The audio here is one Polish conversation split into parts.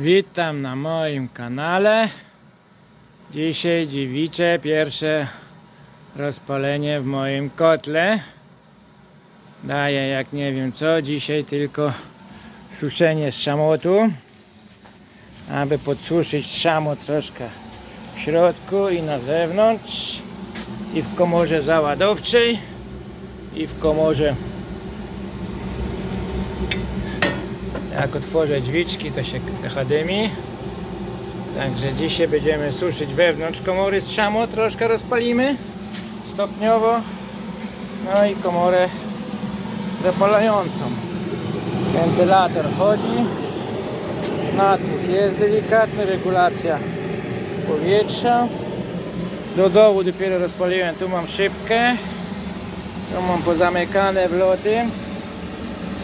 Witam na moim kanale. Dzisiaj dziewicze pierwsze rozpalenie w moim kotle. Daję jak nie wiem co, dzisiaj tylko suszenie z szamotu, aby podsuszyć szamot troszkę w środku i na zewnątrz i w komorze załadowczej i w komorze jak otworzę drzwiczki to się trochę także dzisiaj będziemy suszyć wewnątrz komory. Z szamo troszkę rozpalimy stopniowo. No i komorę zapalającą. Wentylator chodzi. Natłok jest delikatny regulacja powietrza. Do dołu dopiero rozpaliłem. Tu mam szybkę. Tu mam pozamykane wloty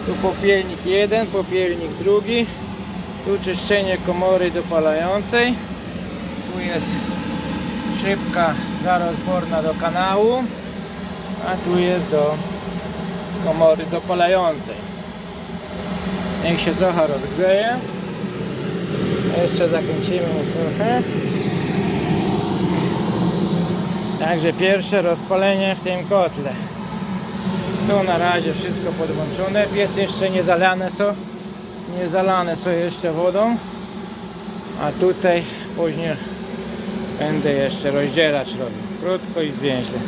tu popielnik jeden, popielnik drugi. Tu czyszczenie komory dopalającej. Tu jest szybka zarozborna do kanału. A tu jest do komory dopalającej. Niech się trochę rozgrzeje. Jeszcze zakręcimy trochę. Także pierwsze rozpalenie w tym kotle. Tu na razie wszystko podłączone. Piec jeszcze nie zalane są. Nie zalane są jeszcze wodą. A tutaj później będę jeszcze rozdzielać robił. Krótko i zwięźle.